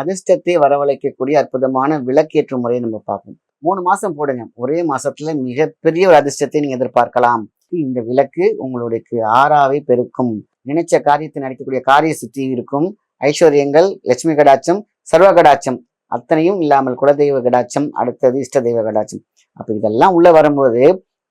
அதிர்ஷ்டத்தை வரவழைக்கக்கூடிய அற்புதமான விளக்கேற்று முறையை நம்ம பார்ப்போம். மூணு மாசம் போடுங்க. ஒரே மாசத்துல மிகப்பெரிய ஒரு அதிர்ஷ்டத்தை நீங்க எதிர்பார்க்கலாம். இந்த விளக்கு உங்களுடைய ஆறாவை பெருக்கும். நினைச்ச காரியத்தை நடக்கக்கூடிய காரிய சுத்தி இருக்கும். ஐஸ்வர்யங்கள் லட்சுமி கடாட்சம் சர்வ கடாட்சம். அத்தனையும் இல்லாமல் குலதெய்வ கடாட்சம் அடுத்தது இஷ்ட தெய்வ கடாட்சம். அப்ப இதெல்லாம் உள்ள வரும்போது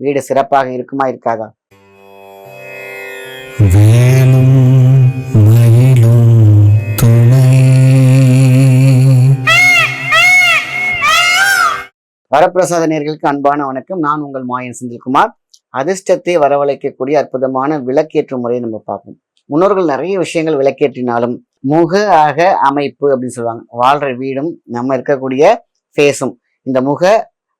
வீடு சிறப்பாக இருக்குமா இருக்காதா? வரப்பிரசாத நேர்களுக்கு அன்பான வணக்கம். நான் உங்கள் மாயன் செந்தில்குமார். அதிர்ஷ்டத்தை வரவழைக்கக்கூடிய அற்புதமான விளக்கேற்று முறையை நம்ம பார்ப்போம். முன்னோர்கள் நிறைய விஷயங்கள் விளக்கேற்றினாலும் முக அக அமைப்பு அப்படின்னு சொல்லுவாங்க. வாழ்ற வீடும் நம்ம இருக்கக்கூடிய ஃபேஸும் இந்த முக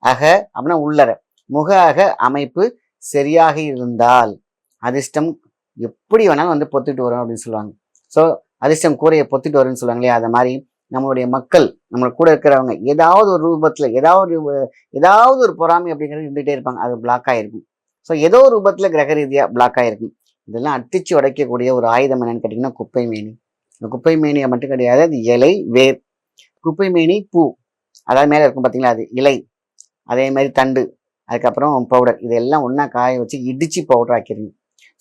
அக அப்படின்னா உள்ளற முக அக அமைப்பு சரியாக இருந்தால் அதிர்ஷ்டம் எப்படி வேணாலும் வந்து பொத்துட்டு வரும் அப்படின்னு சொல்லுவாங்க. ஸோ அதிர்ஷ்டம் கூரையை பொத்துட்டு வரும்னு சொல்லுவாங்க இல்லையா? அது மாதிரி நம்மளுடைய மக்கள் நம்ம கூட இருக்கிறவங்க ஏதாவது ஒரு ரூபத்தில் ஏதாவது ஒரு ஏதாவது ஒரு பொறாமை அப்படிங்கிறது இருந்துகிட்டே இருப்பாங்க. அது பிளாக் ஆகிருக்கும் ஸோ ஏதோ ஒரு ரூபத்தில் கிரக ரீதியாக பிளாக் ஆகிருக்கும் இதெல்லாம் அட்டிச்சு உடைக்கக்கூடிய ஒரு ஆயுதம் என்னன்னு கேட்டிங்கன்னா குப்பை மேனி. இந்த குப்பை மேனியை மட்டும் கிடையாது அது இலை வேர். குப்பை மேனி பூ. அதாவது மேலே இருக்கும் பார்த்தீங்களா அது இலை. அதே மாதிரி தண்டு. அதுக்கப்புறம் பவுடர் இதெல்லாம் ஒன்றா காய வச்சு இடித்து பவுடர் ஆக்கிடுங்க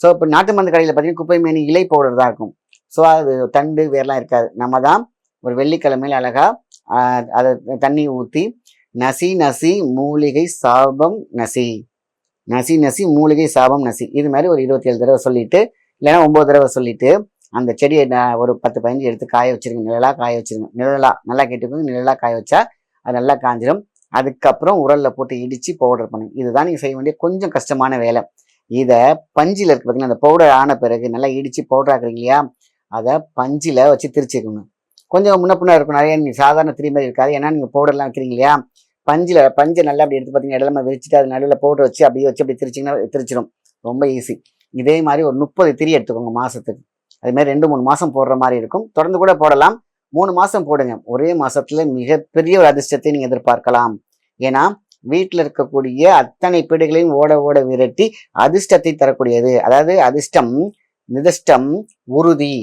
ஸோ இப்போ நாட்டு மருந்து கடையில் பார்த்தீங்கன்னா குப்பை மேனி இலை பவுடர் தான் இருக்கும். ஸோ அது தண்டு வேர்லாம் இருக்காது. நம்ம தான் ஒரு வெள்ளிக்கிழமையில அழகா அதை தண்ணி ஊற்றி நசி நசி மூலிகை சாபம் நசி. நசி நசி மூலிகை சாபம் நசி. இது மாதிரி ஒரு இருபத்தி ஏழு தடவை சொல்லிட்டு இல்லைன்னா ஒம்பது தடவை சொல்லிட்டு அந்த செடியை நான் ஒரு பத்து பதினஞ்சு எடுத்து காய வச்சிருங்க. நிழலாக காய வச்சிருங்க. நிழலாக நல்லா கேட்டுக்கோங்க நிழலாக காய வச்சா அது நல்லா காஞ்சிடும் அதுக்கப்புறம் உரலில் போட்டு இடித்து பவுடர் பண்ணுங்க. இதுதான் நீங்கள் செய்ய வேண்டிய கொஞ்சம் கஷ்டமான வேலை. இதை பஞ்சில் இருக்கு பார்த்தீங்கன்னா அந்த பவுடர் ஆன பிறகு நல்லா இடித்து பவுடர் ஆக்குறீங்க இல்லையா? அதை பஞ்சில் வச்சு திரிச்சுக்கோங்க. கொஞ்சம் முன்ன பின்ன இருக்கும் நிறைய நீங்கள் சாதாரண திரி மாதிரி இருக்காது. ஏன்னா நீங்கள் பவுடர்லாம் வைக்கிறீங்க இல்லையா? பஞ்சில் பஞ்சை நல்லா அப்படி எடுத்து பார்த்தீங்கன்னா இடமா விரிச்சிட்டு அது நடுவில் பவுடர் வச்சு அப்படியே வச்சு அப்படி திரிச்சிங்கன்னா திரிச்சிடும் ரொம்ப ஈஸி இதே மாதிரி ஒரு முப்பது திரி எடுத்துக்கோங்க மாதத்துக்கு அதுமாதிரி ரெண்டு மூணு மாதம் போடுற மாதிரி இருக்கும். தொடர்ந்து கூட போடலாம். மூணு மாதம் போடுங்க. ஒரே மாதத்தில் மிகப்பெரிய ஒரு அதிர்ஷ்டத்தை நீங்கள் எதிர்பார்க்கலாம். ஏன்னா வீட்டில் இருக்கக்கூடிய அத்தனை பீடுகளையும் ஓட ஓட விரட்டி அதிர்ஷ்டத்தை தரக்கூடியது. அதாவது அதிர்ஷ்டம் நிதிஷ்டம் உறுதி.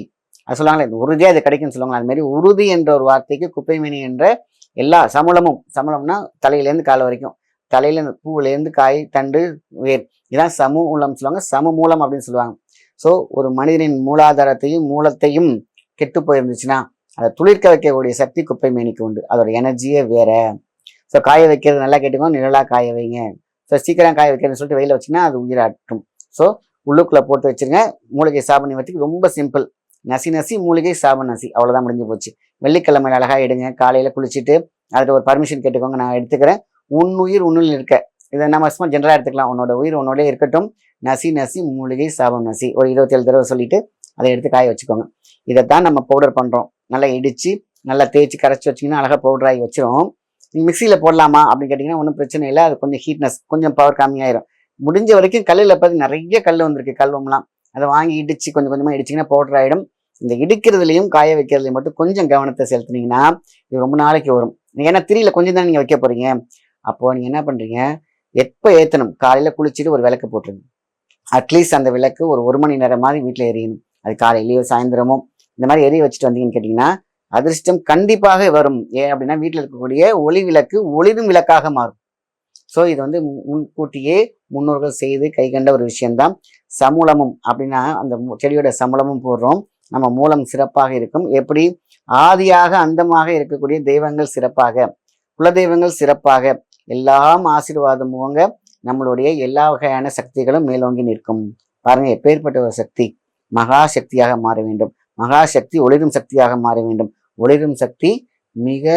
அது சொல்லுவாங்களே இந்த உறுதியாக இது கிடைக்கும்னு சொல்லுவாங்க அது மாதிரி உறுதி என்ற ஒரு வார்த்தைக்கு குப்பைமேனி என்ற எல்லா சமூலமும் சமூலம்னா தலையிலேருந்து கால் வரைக்கும் தலையிலேருந்து பூவிலேருந்து காய் தண்டு வேர் இதான் சமூலம் சொல்லுவாங்க சமமூலம் அப்படின்னு சொல்லுவாங்க. ஸோ ஒரு மனிதனின் மூலாதாரத்தையும் மூலத்தையும் கெட்டு போயிருந்துச்சுன்னா அதை துளிர்க்க வைக்கக்கூடிய சக்தி குப்பை மேனிக்கு உண்டு. அதோட எனர்ஜியே வேற. ஸோ காய வைக்கிறது நல்லா கேட்டுக்கோ நிழலாக காய வைங்க. ஸோ சீக்கிரம் காய வைக்கிறதுன்னு சொல்லிட்டு வெயில வச்சுன்னா அது உயிராட்டும். ஸோ உள்ளுக்குள்ளே போட்டு வச்சிருங்க. மூலிகை சாபம் நிவர்த்திக்கு ரொம்ப சிம்பிள் நசி நசி மூலிகை சாபம் நசி. அவ்வளோதான் முடிஞ்சு போச்சு. வெள்ளிக்கிழமை அழகாக எடுங்க. காலையில் குளிச்சுட்டு அதில் ஒரு பர்மிஷன் கேட்டுக்கோங்க. நான் எடுத்துக்கிறேன். உன் உயிர் உன்னில் இருக்க இதை நம்ம சும்மா ஜென்ரலாக எடுத்துக்கலாம். உன்னோட உயிர் உன்னோடய இருக்கட்டும். நசி நசி மூலிகை சாபம் நசி. ஒரு இருபத்தேழு தடவை சொல்லிவிட்டு அதை எடுத்து காய வச்சுக்கோங்க. இதை தான் நம்ம பவுடர் பண்ணுறோம் நல்லா இடித்து நல்லா தேய்ச்சி கரைச்சி வச்சிங்கன்னா அழகாக பவுடர் ஆகி வச்சிரும். நீங்க போடலாமா அப்படின்னு கேட்டிங்கன்னா ஒன்றும் பிரச்சனை இல்லை. அது கொஞ்சம் ஹீட்னஸ் கொஞ்சம் பவர் கம்மியாயிரும். முடிஞ்ச வரைக்கும் கல்லில் பார்த்து நிறைய கல் வந்திருக்கு. கல்வம்லாம் அதை வாங்கி இடிச்சு கொஞ்சம் கொஞ்சமாக இடிச்சிங்கன்னா பவுடர் ஆகிடும் இந்த இடிக்கிறதுலையும் காய வைக்கிறதுலையும் மட்டும் கொஞ்சம் கவனத்தை செலுத்துனீங்கன்னா இது ரொம்ப நாளைக்கு வரும். ஏன்னா திரியில கொஞ்சம் தான் நீங்கள் வைக்க போகிறீங்க அப்போது நீங்கள் என்ன பண்ணுறீங்க எப்போ ஏற்றணும் காலையில் குளிச்சுட்டு ஒரு விளக்கு போட்டுருங்க. அட்லீஸ்ட் அந்த விளக்கு ஒரு ஒரு மணி நேரம் மாதிரி வீட்டில் எரியணும். அது காலையிலேயோ சாயந்தரமோ இந்த மாதிரி எரிய வச்சுட்டு வந்தீங்கன்னு கேட்டிங்கன்னா அதிர்ஷ்டம் கண்டிப்பாக வரும். ஏன் அப்படின்னா வீட்டில் இருக்கக்கூடிய ஒளி விளக்கு ஒளிரும் விளக்காக மாறும். ஸோ இது வந்து முன்கூட்டியே முன்னோர்கள் செய்து கை கண்ட ஒரு விஷயம்தான். சமூலமும் அப்படின்னா அந்த செடியோட சமூலமும் போடுறோம். நம்ம மூலம் சிறப்பாக இருக்கும். எப்படி? ஆதியாக அந்தமாக இருக்கக்கூடிய தெய்வங்கள் சிறப்பாக. குலதெய்வங்கள் சிறப்பாக. எல்லாம் ஆசீர்வாதம் போங்க நம்மளுடைய எல்லா வகையான சக்திகளும் மேலோங்கி நிற்கும். பாருங்க எப்பேற்பட்ட ஒரு சக்தி. மகா சக்தியாக மாற வேண்டும். மகா சக்தி ஒளிரும் சக்தியாக மாற வேண்டும். ஒளிரும் சக்தி மிக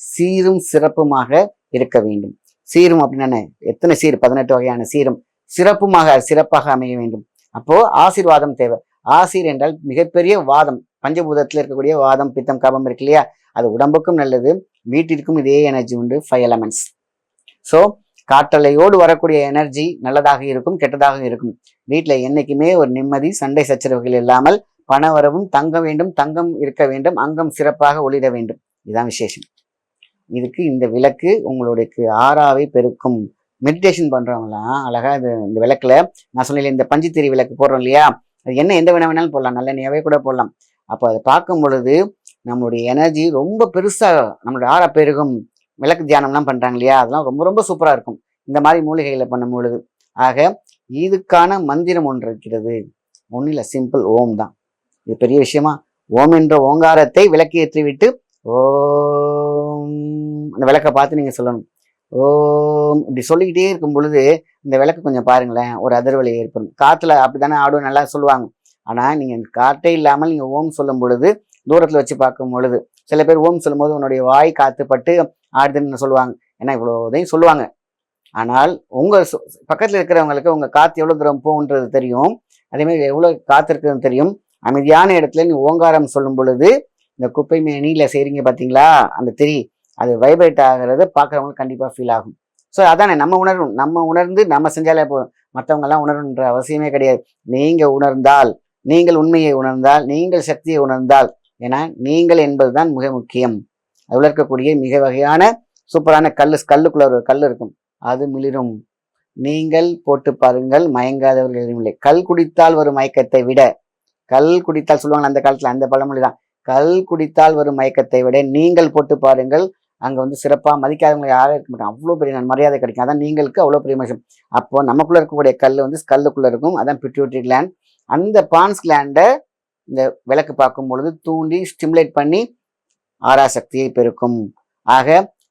சீரும் சிறப்புமாக இருக்க வேண்டும். சீரும் அப்படின்னா எத்தனை சீர்? பதினெட்டு வகையான சீரும். சிறப்புமாக சிறப்பாக அமைய வேண்டும். அப்போ ஆசீர்வாதம் தேவை. ஆசீர் என்றால் மிகப்பெரிய வாதம். பஞ்சபூதத்தில் இருக்கக்கூடிய வாதம் பித்தம் கபம் இருக்கு இல்லையா? அது உடம்புக்கும் நல்லது வீட்டிற்கும் இதே எனர்ஜி உண்டு ஃபைவ் எலமெண்ட்ஸ் ஸோ காற்றலையோடு வரக்கூடிய எனர்ஜி நல்லதாக இருக்கும் கெட்டதாக இருக்கும். வீட்டில் என்றைக்குமே ஒரு நிம்மதி சண்டை சச்சரவுகள் இல்லாமல் பண வரவும் தங்க வேண்டும் தங்கம் இருக்க வேண்டும் அங்கம் சிறப்பாக ஒளிர வேண்டும். இதுதான் விசேஷம். இதுக்கு இந்த விளக்கு உங்களுடைய ஆறாவை பெருக்கும். மெடிடேஷன் பண்ணுறவங்களாம் அழகாக இது இந்த விளக்கில் நான் சொன்னேன் இந்த பஞ்சுத்திரி விளக்கு போடுறோம் இல்லையா? அது என்ன எந்த வேணா வேணாலும் போடலாம் நல்லெண்ணெயாவே கூட போடலாம். அப்போ அதை பார்க்கும் பொழுது நம்மளுடைய எனர்ஜி ரொம்ப பெருசாக நம்மளுடைய ஆறா பெருகும். விளக்கு தியானம்லாம் பண்ணுறாங்க இல்லையா? அதெல்லாம் ரொம்ப ரொம்ப சூப்பராக இருக்கும். இந்த மாதிரி மூலிகைகளை பண்ணும் பொழுது. ஆக இதுக்கான மந்திரம் ஒன்று இருக்கிறது. ஒன்றும் இல்லை சிம்பிள் ஓம் தான். இது பெரிய விஷயமா. ஓம் என்ற ஓங்காரத்தை விளக்கி ஏற்றிவிட்டு ஓ அந்த விளக்கை பார்த்து நீங்கள் சொல்லணும். ஓம். இப்படி சொல்லிக்கிட்டே இருக்கும் பொழுது இந்த விளக்கு கொஞ்சம் பாருங்களேன் ஒரு அதிர்வலை ஏற்படும் அப்படி அப்படித்தானே ஆடும் நல்லா சொல்லுவாங்க. ஆனால் நீங்கள் காற்றே இல்லாமல் நீங்கள் ஓம் சொல்லும் பொழுது தூரத்தில் வச்சு பார்க்கும் பொழுது சில பேர் ஓம் சொல்லும்போது உன்னுடைய வாய் காத்துப்பட்டு ஆடுதுன்னு சொல்லுவாங்க. ஏன்னா இவ்வளோதையும் சொல்லுவாங்க. ஆனால் உங்கள் பக்கத்தில் இருக்கிறவங்களுக்கு உங்கள் காற்று எவ்வளோ தூரம் போகுன்றது தெரியும். அதேமாதிரி எவ்வளோ காற்று இருக்குதுன்னு தெரியும். அமைதியான இடத்துல நீ ஓங்காரம் சொல்லும் பொழுது இந்த குப்பை மேனியில் செய்கிறீங்க பார்த்தீங்களா அந்த திரி அது வைப்ரேட் ஆகிறது பார்க்குறவங்களுக்கு கண்டிப்பாக ஃபீல் ஆகும். ஸோ அதானே நம்ம உணரும் நம்ம உணர்ந்து நம்ம செஞ்சாலே போதும். மற்றவங்கெல்லாம் உணரணுன்ற அவசியமே கிடையாது. நீங்கள் உணர்ந்தால் நீங்கள் உண்மையை உணர்ந்தால் நீங்கள் சக்தியை உணர்ந்தால் ஏன்னா நீங்கள் என்பதுதான் மிக முக்கியம். அதில் இருக்கக்கூடிய மிக வகையான சூப்பரான கல் கல்லுக்குள்ள ஒரு கல் இருக்கும். அது மிளிரும். நீங்கள் போட்டு பாருங்கள் மயங்காதவர்கள் எதுவும் இல்லை. கல் குடித்தால் வரும் மயக்கத்தை விட கல் குடித்தால் சொல்லுவாங்க அந்த காலத்தில் அந்த பழமொழி தான் கல் குடித்தால் வரும் மயக்கத்தை விட நீங்கள் போட்டு பாருங்கள் அங்கே வந்து சிறப்பாக மதிக்காதவங்க யாரும் இருக்க மாட்டாங்க. அவ்வளோ பெரிய மரியாதை கிடைக்கும். அதான் நீங்களுக்கு அவ்வளோ பெரிய மகிஷம் அப்போ நமக்குள்ளே இருக்கக்கூடிய கல் வந்து கல்லுக்குள்ளே இருக்கும். அதான் பிட்யூட்ரி கிளாண்ட் அந்த பான்ஸ் கிளாண்டை இந்த விளக்கு பார்க்கும் பொழுது தூண்டி ஸ்டிமுலேட் பண்ணி ஆராசக்தியை பெருக்கும். ஆக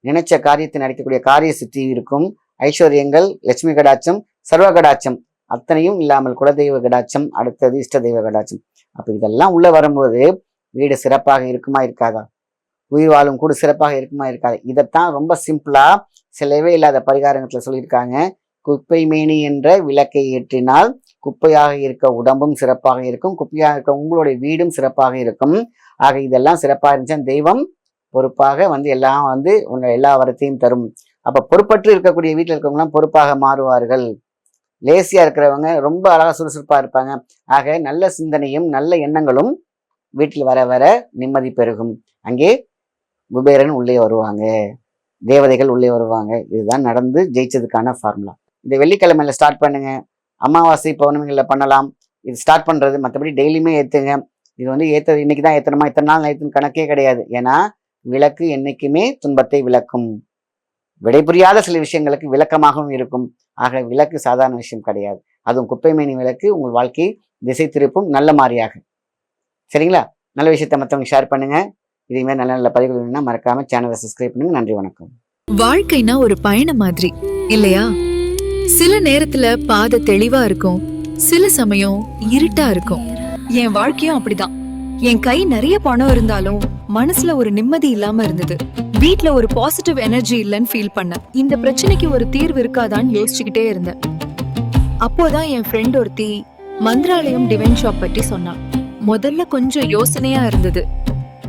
நினைச்ச காரியத்தை நடக்கக்கூடிய காரிய சித்தி இருக்கும். ஐஸ்வர்யங்கள் லட்சுமி கடாட்சம் சர்வ கடாட்சம் அத்தனையும் இல்லாமல் குலதெய்வ கடாட்சம் அடுத்தது இஷ்ட தெய்வ கடாட்சம். அப்போ இதெல்லாம் உள்ளே வரும்போது வீடு சிறப்பாக இருக்குமா இருக்காதா? உயிர் வாழும் கூட சிறப்பாக இருக்குமா இருக்காது. இதைத்தான் ரொம்ப சிம்பிளா சிலவே இல்லாத பரிகாரத்துல சொல்லியிருக்காங்க. குப்பை மேனி என்ற விளக்கை ஏற்றினால் குப்பையாக இருக்க உடம்பும் சிறப்பாக இருக்கும். குப்பையாக இருக்க உங்களுடைய வீடும் சிறப்பாக இருக்கும். ஆக இதெல்லாம் சிறப்பாக இருந்துச்சு தெய்வம் பொறுப்பாக வந்து எல்லாம் வந்து உங்க எல்லா வரத்தையும் தரும். அப்ப பொறுப்பற்று இருக்கக்கூடிய வீட்டில் இருக்கவங்கலாம் பொறுப்பாக மாறுவார்கள். லேசியா இருக்கிறவங்க ரொம்ப அழகா சுறுசுறுப்பா இருப்பாங்க. ஆக நல்ல சிந்தனையும் நல்ல எண்ணங்களும் வீட்டில் வர வர நிம்மதி பெருகும். அங்கே குபேரன் உள்ளே வருவாங்க. தேவதைகள் உள்ளே வருவாங்க. இதுதான் நடந்து ஜெயிச்சதுக்கான ஃபார்முலா இந்த வெள்ளிக்கிழமையில ஸ்டார்ட் பண்ணுங்க. அமாவாசை பௌர்ணமிகளில் பண்ணலாம். இது ஸ்டார்ட் பண்ணுறது மற்றபடி டெய்லியுமே ஏற்றுங்க இது வந்து ஏற்றது இன்னைக்கு தான் ஏற்றணுமா இத்தனை நாள் ஏற்றுன்னு கணக்கே கிடையாது. ஏன்னா விளக்கு என்றைக்குமே துன்பத்தை விளக்கும். விடைபுரியாத சில விஷயங்களுக்கு விளக்கமாகவும் இருக்கும். ஆக விளக்கு சாதாரண விஷயம் கிடையாது. அதுவும் குப்பைமேனி விளக்கு உங்கள் வாழ்க்கையை திசை திருப்பும் நல்ல மாதிரியாக சரிங்களா? நல்ல விஷயத்தை மற்றவங்க ஷேர் பண்ணுங்கள் இதே மாதிரி நல்ல நல்ல பதிவுகள் வேணும்னா மறக்காம சேனலை சப்ஸ்கிரைப் பண்ணுங்க. நன்றி வணக்கம். வாழ்க்கைனா ஒரு பயணம் மாதிரி இல்லையா? சில நேரத்துல பாதை தெளிவா இருக்கும் சில சமயம் இருட்டா இருக்கும். என் வாழ்க்கையும் அப்படிதான். என் கை நிறைய பணம் இருந்தாலும் மனசுல ஒரு நிம்மதி இல்லாம இருந்தது. வீட்ல ஒரு பாசிட்டிவ் எனர்ஜி இல்லைன்னு ஃபீல் பண்ணேன். இந்த பிரச்சனைக்கு ஒரு தீர்வு இருக்காதான்னு யோசிச்சுக்கிட்டே இருந்தேன். அப்போதான் என் ஃப்ரெண்ட் ஒருத்தி மந்திராலயம் டிவைன் ஷாப் பற்றி சொன்னான் முதல்ல கொஞ்சம் யோசனையா இருந்தது.